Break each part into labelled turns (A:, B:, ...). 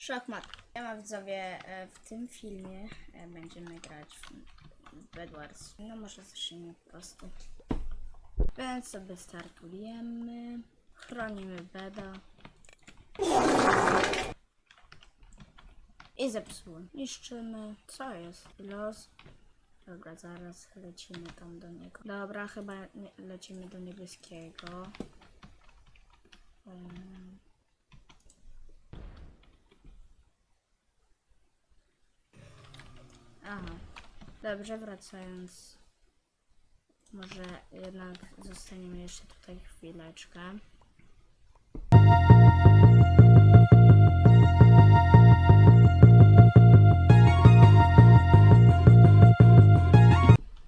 A: Szachmat. Ja mam widzowie, e, w tym filmie e, będziemy grać w w Bed Wars. No może zacznijmy po prostu. Więc sobie startujemy. Chronimy beda. I zepsułem. Niszczymy. Co jest? Los. Dobra, zaraz lecimy tam do niego. Dobra, chyba lecimy do niebieskiego. Em, Aha. Dobrze, wracając. Może jednak zostaniemy jeszcze tutaj chwileczkę.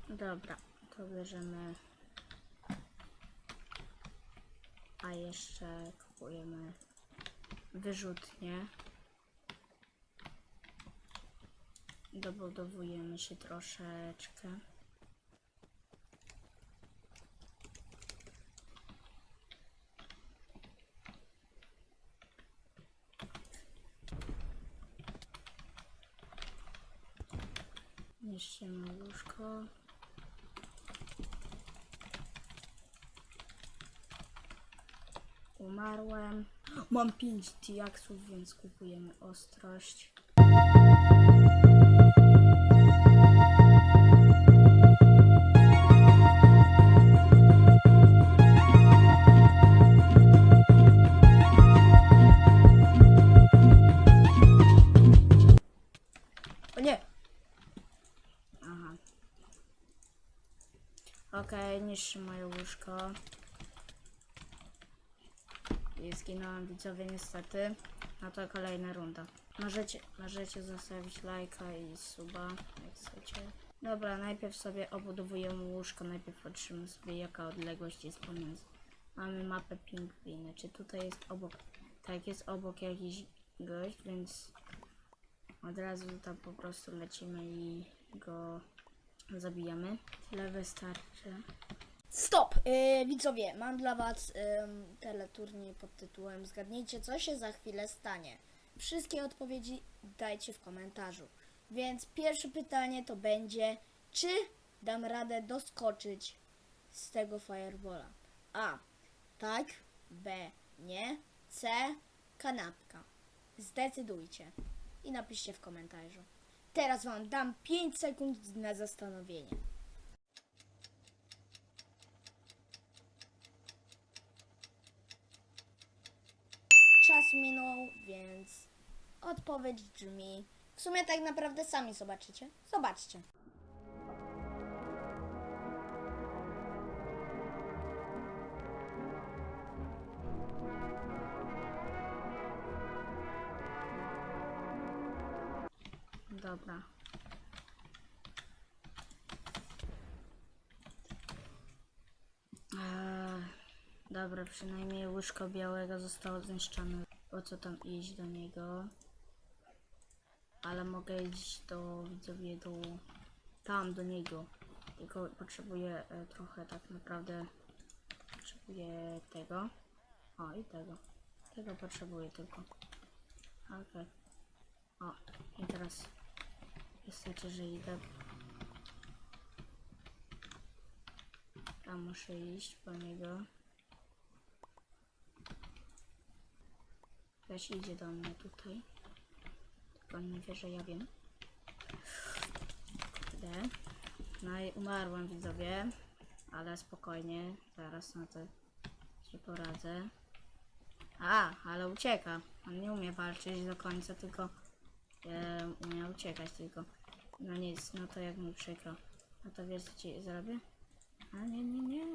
A: Dobra, to bierzemy. A jeszcze kupujemy wyrzutnie. Dobudowujemy się troszeczkę. Niszczymy łóżko. Umarłem. Mam 5 diaksów, więc kupujemy ostrość. Okej, niszczy moje łóżko. I zginąłem widzowie niestety. No to kolejna runda. Możecie, możecie zostawić lajka i suba, jak chcecie. Dobra, najpierw sobie obudowujemy łóżko, najpierw patrzymy sobie jaka odległość jest pomiędzy. Mamy mapę pingwiny. Czy tutaj jest obok, tak jest obok jakiś gość, więc od razu tam po prostu lecimy i go zabijamy. Tyle wystarczy.
B: Stop! Yy, widzowie, mam dla Was ym, teleturniej pod tytułem Zgadnijcie, co się za chwilę stanie. Wszystkie odpowiedzi dajcie w komentarzu. Więc pierwsze pytanie to będzie, czy dam radę doskoczyć z tego firebola? A. Tak. B. Nie. C. Kanapka. Zdecydujcie. I napiszcie w komentarzu. Teraz Wam dam 5 sekund na zastanowienie. Czas minął, więc odpowiedź brzmi. W sumie tak naprawdę sami zobaczycie. Zobaczcie.
A: Dobra. Eee, dobra, przynajmniej łóżko białego zostało zniszczone. Po co tam iść do niego? Ale mogę iść do widzowie do tam do niego. Tylko potrzebuję e, trochę tak naprawdę potrzebuję tego. O i tego. Tego potrzebuję tylko. Okej. O, i teraz wystarczy, że idę. Tam muszę iść po niego. Ktoś idzie do mnie tutaj. Tylko on nie wie, że ja wiem. Idę. No i umarłem widzowie. Ale spokojnie. Zaraz na to się poradzę. A, ale ucieka. On nie umie walczyć do końca, tylko e, umie uciekać tylko. No nic, no to jak mi przykro. No to wiesz co ci zrobię? A nie, nie, nie.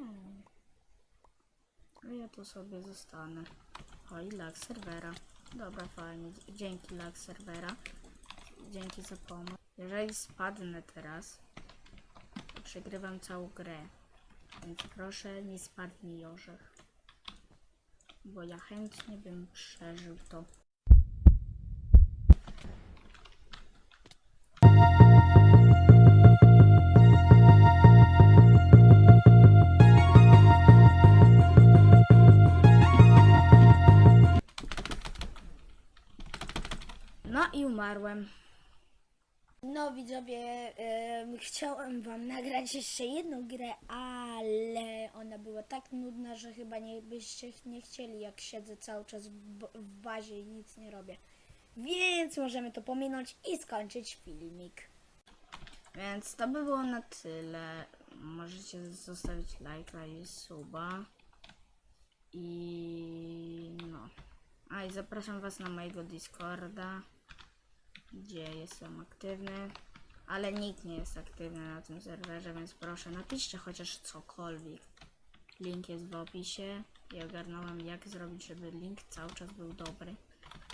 A: A ja tu sobie zostanę. O i lag serwera. Dobra, fajnie. Dzięki lag serwera. Dzięki za pomoc. Jeżeli spadnę teraz, to przegrywam całą grę. Więc proszę nie spadnij orzech. Bo ja chętnie bym przeżył to. I umarłem.
B: No widzowie, em, chciałem wam nagrać jeszcze jedną grę, ale ona była tak nudna, że chyba nie byście nie chcieli, jak siedzę cały czas w, w bazie i nic nie robię. Więc możemy to pominąć i skończyć filmik.
A: Więc to by było na tyle. Możecie zostawić lajka i suba. I no. A i zapraszam was na mojego Discorda, gdzie jestem aktywny. Ale nikt nie jest aktywny na tym serwerze, więc proszę napiszcie chociaż cokolwiek. Link jest w opisie i ogarnąłem jak zrobić, żeby link cały czas był dobry.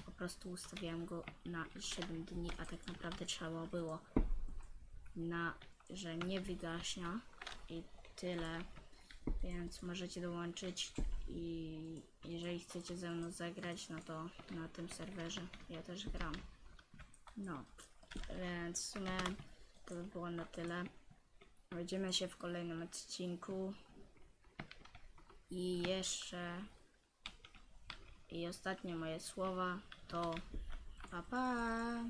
A: Po prostu ustawiałem go na 7 dni, a tak naprawdę trzeba było na, że nie wygaśnia i tyle. Więc możecie dołączyć i jeżeli chcecie ze mną zagrać, no to na tym serwerze ja też gram. No, więc w sumie to by było na tyle. Widzimy się w kolejnym odcinku. I jeszcze i ostatnie moje słowa to pa pa.